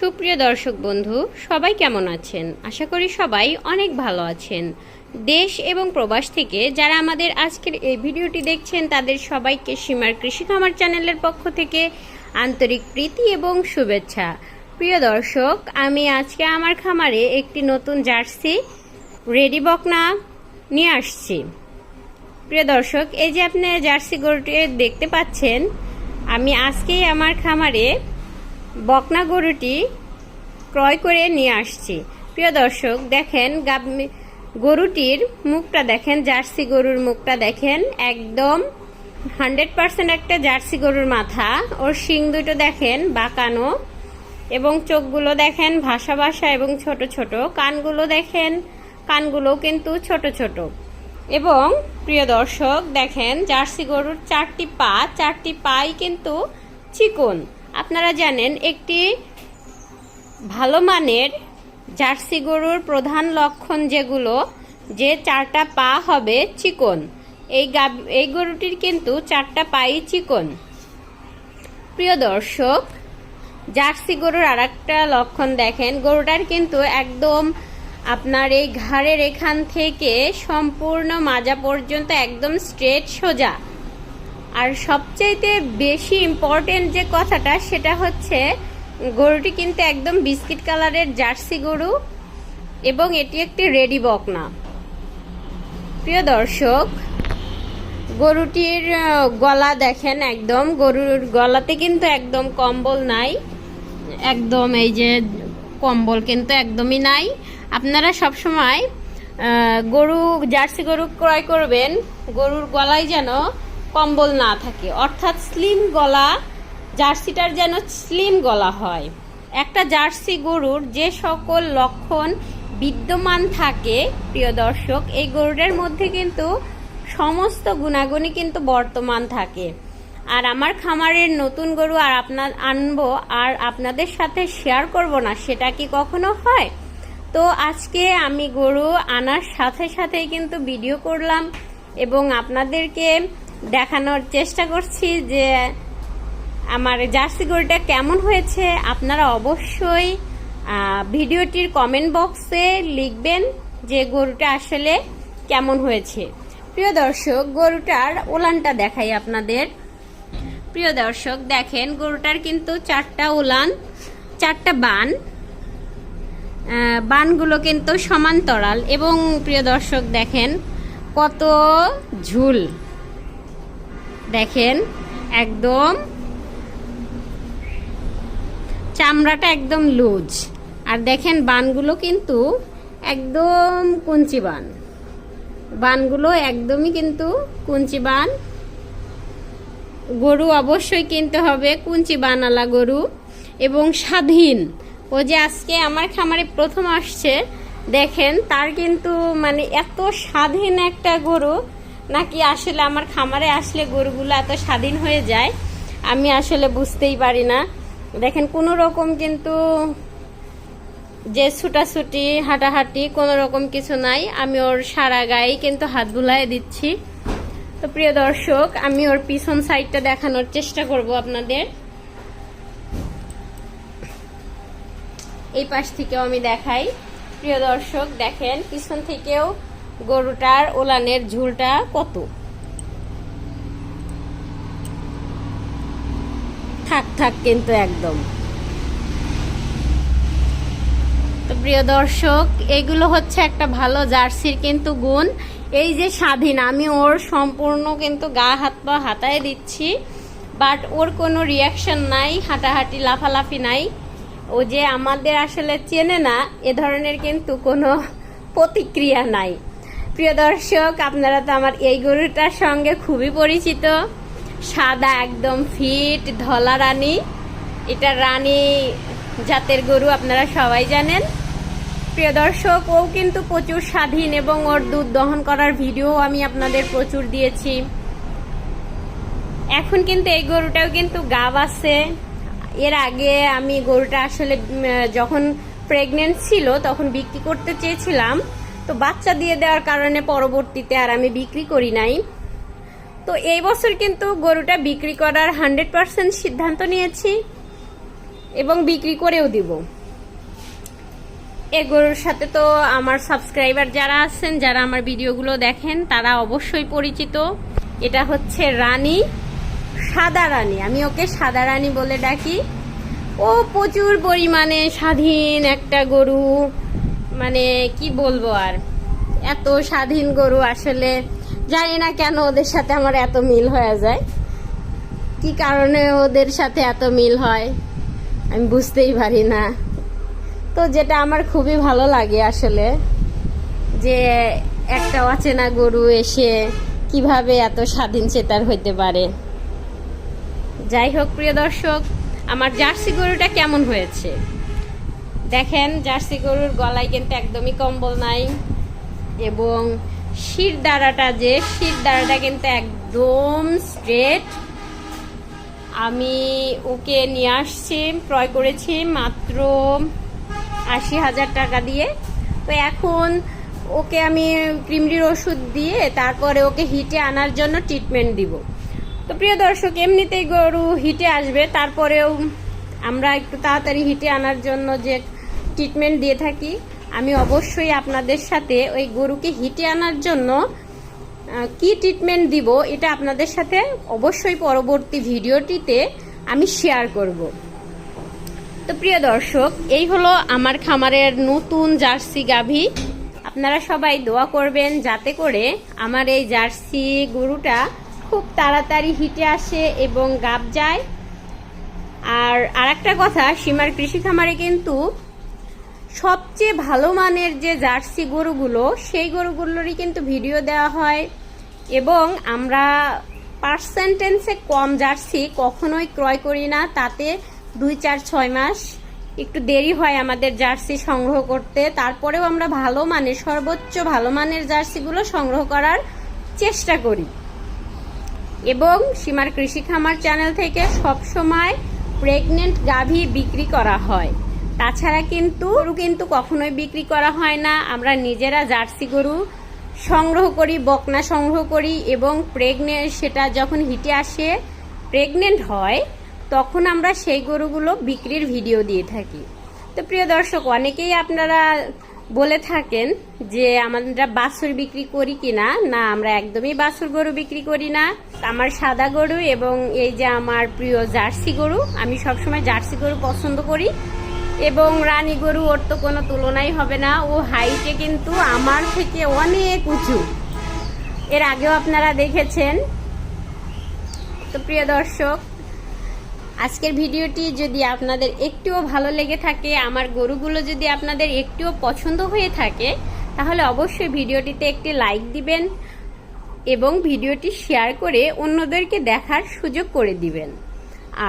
সুপ্রিয় দর্শক বন্ধু, সবাই কেমন আছেন? আশা করি সবাই অনেক ভালো আছেন। দেশ এবং প্রবাস থেকে যারা আমাদের আজকের এই ভিডিওটি দেখছেন, তাদের সবাইকে সীমার কৃষি খামার চ্যানেলের পক্ষ থেকে আন্তরিক প্রীতি এবং শুভেচ্ছা। প্রিয় দর্শক, আমি আজকে আমার খামারে একটি নতুন জার্সি রেডি বকনা নিয়ে আসছি। প্রিয় দর্শক, এই যে আপনি জার্সি গরুটি দেখতে পাচ্ছেন, আমি আজকেই আমার খামারে বকনা গরুটি ক্রয় করে নিয়ে আসছি। প্রিয় দর্শক, দেখেন গরুটির মুখটা দেখেন, জার্সি গরুর মুখটা দেখেন, একদম হান্ড্রেড পার্সেন্ট একটা জার্সি গরুর মাথা। ওর শিং দুটো দেখেন, বাঁকানো এবং চোখগুলো দেখেন ভাসা ভাসা এবং ছোট ছোট। কানগুলো দেখেন কানগুলো কিন্তু ছোট ছোট। এবং প্রিয় দর্শক, দেখেন জার্সি গরুর চারটি পা, চারটি পাই কিন্তু চিকন। আপনারা জানেন, একটি ভালো মানের জার্সি গরুর প্রধান লক্ষণ যেগুলো, যে চারটা পা হবে চিকন। এই এই গরুটির কিন্তু চারটা পাই চিকন। প্রিয় দর্শক, জার্সি গরুর আর একটা লক্ষণ দেখেন, গরুটার কিন্তু একদম আপনার এই ঘাড়ের এখান থেকে সম্পূর্ণ মাজা পর্যন্ত একদম স্ট্রেট সোজা। আর সবচাইতে বেশি ইম্পর্টেন্ট যে কথাটা, সেটা হচ্ছে গরুটি কিন্তু একদম বিস্কিট কালারের জার্সি গরু এবং এটি একটি রেডি বকনা। প্রিয় দর্শক, গরুটির গলা দেখেন একদম। গরুর গলাতে কিন্তু একদম কম্বল নাই। একদম এই যে কম্বল কিন্তু একদমই নাই। আপনারা সব সময় গরু, জার্সি গরু ক্রয় করবেন। গরুর গলায় যেন কম্বল না থাকে। অর্থাৎ স্লিম গলা, জার্সিটার যেন স্লিম গলা হয়। একটা জার্সি গরুর যে সকল লক্ষণ বিদ্যমান থাকে, প্রিয় দর্শক, এই গরুটার মধ্যে কিন্তু সমস্ত গুণাগুণই কিন্তু বর্তমান থাকে। আর আমার খামারের নতুন গরু আর আপনার আনব আর আপনাদের সাথে শেয়ার করব না, সেটা কি কখনো হয়? তো আজকে আমি গরু আনার সাথে সাথেই কিন্তু ভিডিও করলাম এবং আপনাদেরকে দেখানোর চেষ্টা করছি যে আমার জার্সি গরুটা কেমন হয়েছে। আপনারা অবশ্যই ভিডিওটির কমেন্ট বক্সে লিখবেন যে গরুটা আসলে কেমন হয়েছে। প্রিয় দর্শক, গরুটার ওলানটা দেখাই আপনাদের। প্রিয় দর্শক, দেখেন গরুটার কিন্তু চারটা উলান চারটা বান। বানগুলো কিন্তু সমান্তরাল এবং প্রিয় দর্শক, দেখেন কত ঝুল। দেখেন, একদম চামড়াটা একদম লুজ। আর দেখেন, বানগুলো কিন্তু একদম কুঞ্চি বান। বানগুলো একদমই কিন্তু কুঞ্চি বান। গরু অবশ্যই কিনতে হবে, কুঞ্চি বানালা গরু। এবং স্বাধীন। ও যে আজকে আমার খামারে প্রথম আসছে, দেখেন, তার কিন্তু মানে এত স্বাধীন একটা গরু। নাকি আসলে আমার খামারে আসলে গরুগুলো এত স্বাধীন হয়ে যায়? আমি আসলে বুঝতেই পারি না। দেখেন, কোনো রকম কিন্তু যে ছুটাছুটি, হাঁটাহাঁটি কোনো রকম কিছু নাই। আমি ওর সারা গায়ে কিন্তু হাত বুলাই দিচ্ছি। তো প্রিয় দর্শক, আমি ওর পিছন সাইডটা দেখানোর চেষ্টা করব আপনাদের। এই পাশ থেকেও আমি দেখাই। প্রিয় দর্শক, দেখেন, পিছন থেকেও গরুটার ওলানের ঝুলটা কত? থাক থাক কিন্তু একদম। তো প্রিয় দর্শক, এগুলো হচ্ছে একটা ভালো জার্সির কিন্তু গুণ। এই যে স্বাধীন, আমি ওর সম্পূর্ণ কিন্তু গা, হাত, পা হাতায় দিচ্ছি বাট ওর কোনো রিয়াকশন নাই, হাঁটাহাঁটি, লাফালাফি নাই। ও যে আমাদের আসলে চেনে না, এ ধরনের কিন্তু কোনো প্রতিক্রিয়া নাই। প্রিয় দর্শক, আপনারা তো আমার এই গরুটার সঙ্গে খুবই পরিচিত। সাদা একদম ফিট, ধলা রানী। এটা রানী জাতের গরু, আপনারা সবাই জানেন। প্রিয় দর্শক, ও কিন্তু প্রচুর স্বাধীন এবং ওর দুধ দহন করার ভিডিও আমি আপনাদের প্রচুর দিয়েছি। এখন কিন্তু এই গরুটাও কিন্তু গাব আছে। এর আগে আমি গরুটা আসলে যখন প্রেগনেন্ট ছিল, তখন বিক্রি করতে চেয়েছিলাম। তো বাচ্চা দিয়ে দেওয়ার কারণে পরবর্তীতে আর আমি বিক্রি করি নাই। তো এই বছর কিন্তু গরুটা বিক্রি করার হান্ড্রেড পার্সেন্ট সিদ্ধান্ত নিয়েছি এবং বিক্রি করেও দিব। এ গরুর সাথে তো আমার সাবস্ক্রাইবার যারা আছেন, যারা আমার ভিডিওগুলো দেখেন, তারা অবশ্যই পরিচিত। এটা হচ্ছে রানী, সাদা রানী। আমি ওকে সাদা রানী বলে ডাকি। ও প্রচুর পরিমাণে স্বাধীন একটা গরু। মানে কি বলব আর? এত স্বাধীন গরু আসলে জানি না কেন ওদের সাথে আমার এত মিল হয়ে যায়। কি কারণে ওদের সাথে এত মিল হয়, আমি বুঝতেই পারি না। তো যেটা আমার খুবই ভালো লাগে আসলে, যে একটা অচেনা গরু এসে কীভাবে এত স্বাধীন চেতার হইতে পারে। যাই হোক, প্রিয় দর্শক, আমার জার্সি গরুটা কেমন হয়েছে? দেখেন, জার্সি গরুর গলায় কিন্তু একদমই কম্বল নাই। এবং শির দাঁড়াটা যে, শির দাঁড়াটা কিন্তু একদম স্ট্রেট আমি ওকে নিয়ে আসছি, ক্রয় করেছি মাত্র আশি হাজার টাকা দিয়ে। তো এখন ওকে আমি ক্রিমরির ওষুধ দিয়ে তারপরে ওকে হিটে আনার জন্য ট্রিটমেন্ট দিব। তো প্রিয় দর্শক, এমনিতেই গরু হিটে আসবে, তারপরেও আমরা একটু তাড়াতাড়ি হিটে আনার জন্য যে ট্রিটমেন্ট দিয়ে থাকি। আমি অবশ্যই আপনাদের সাথে ওই গরুকে হিটে আনার জন্য কি ট্রিটমেন্ট দিব এটা আপনাদের সাথে অবশ্যই পরবর্তী ভিডিওটিতে আমি শেয়ার করব। তো প্রিয় দর্শক, এই হলো আমার খামারের নতুন জার্সি গাভী। আপনারা সবাই দোয়া করবেন যাতে করে আমার এই জার্সি গরুটা খুব তাড়াতাড়ি হিটে আসে এবং গাব যায়। আর আরেকটা কথা, সীমার কৃষি খামারে কিন্তু সবচেয়ে ভালো মানের যে জার্সি গরুগুলো, সেই গরুগুলোরই কিন্তু ভিডিও দেওয়া হয়। এবং আমরা পার্সেন্টেন্সে কম জার্সি কখনোই ক্রয় করি না। তাতে দুই, চার, ছয় মাস একটু দেরি হয় আমাদের জার্সি সংগ্রহ করতে। তারপরেও আমরা ভালো মানের, সর্বোচ্চ ভালো মানের জার্সিগুলো সংগ্রহ করার চেষ্টা করি। এবং সীমার কৃষি খামার চ্যানেল থেকে সবসময় প্রেগনেন্ট গাভী বিক্রি করা হয়। তাছাড়া কিন্তু গরু কিন্তু কখনোই বিক্রি করা হয় না। আমরা নিজেরা জার্সি গরু সংগ্রহ করি, বকনা সংগ্রহ করি এবং প্রেগনেন্ট সেটা যখন হিটে আসে প্রেগনেন্ট হয়, তখন আমরা সেই গরুগুলো বিক্রির ভিডিও দিয়ে থাকি। তো প্রিয় দর্শক, অনেকেই আপনারা বলে থাকেন যে আমরা বাছুর বিক্রি করি কিনা। না, আমরা একদমই বাছুর গরু বিক্রি করি না। আমার সাদা গরু এবং এই যে আমার প্রিয় জার্সি গরু, আমি সবসময় জার্সি গরু পছন্দ করি। এবং রানী গরু ওর তো কোনো তুলনাই হবে না। ও হাইটে কিন্তু আমার থেকে অনেক উঁচু। এর আগেও আপনারা দেখেছেন। তো প্রিয় দর্শক, আজকের ভিডিওটি যদি আপনাদের একটুও ভালো লেগে থাকে, আমার গরুগুলো যদি আপনাদের একটুও পছন্দ হয়ে থাকে, তাহলে অবশ্যই ভিডিওটিতে একটি লাইক দিবেন এবং ভিডিওটি শেয়ার করে অন্যদেরকে দেখার সুযোগ করে দিবেন।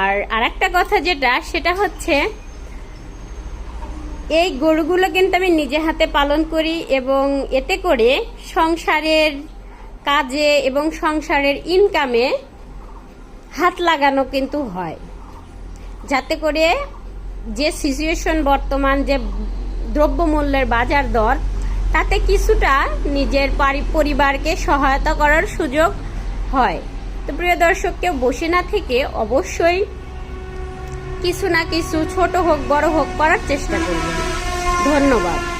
আর আরেকটা কথা যেটা, সেটা হচ্ছে এই গরুগুলো কিন্তু আমি নিজে হাতে পালন করি এবং এতে করে সংসারের কাজে এবং সংসারের ইনকামে হাত লাগানো কিন্তু হয়। যাতে করে যে সিচুয়েশন বর্তমান যে দ্রব্যমূল্যের বাজার দর, তাতে কিছুটা নিজের পারি- পরিবারকে সহায়তা করার সুযোগ হয়। তো প্রিয় দর্শক, কেউ বসে না থেকে অবশ্যই কিছু না কিছু ছোট হোক, বড় হোক করার চেষ্টা করবেন। ধন্যবাদ।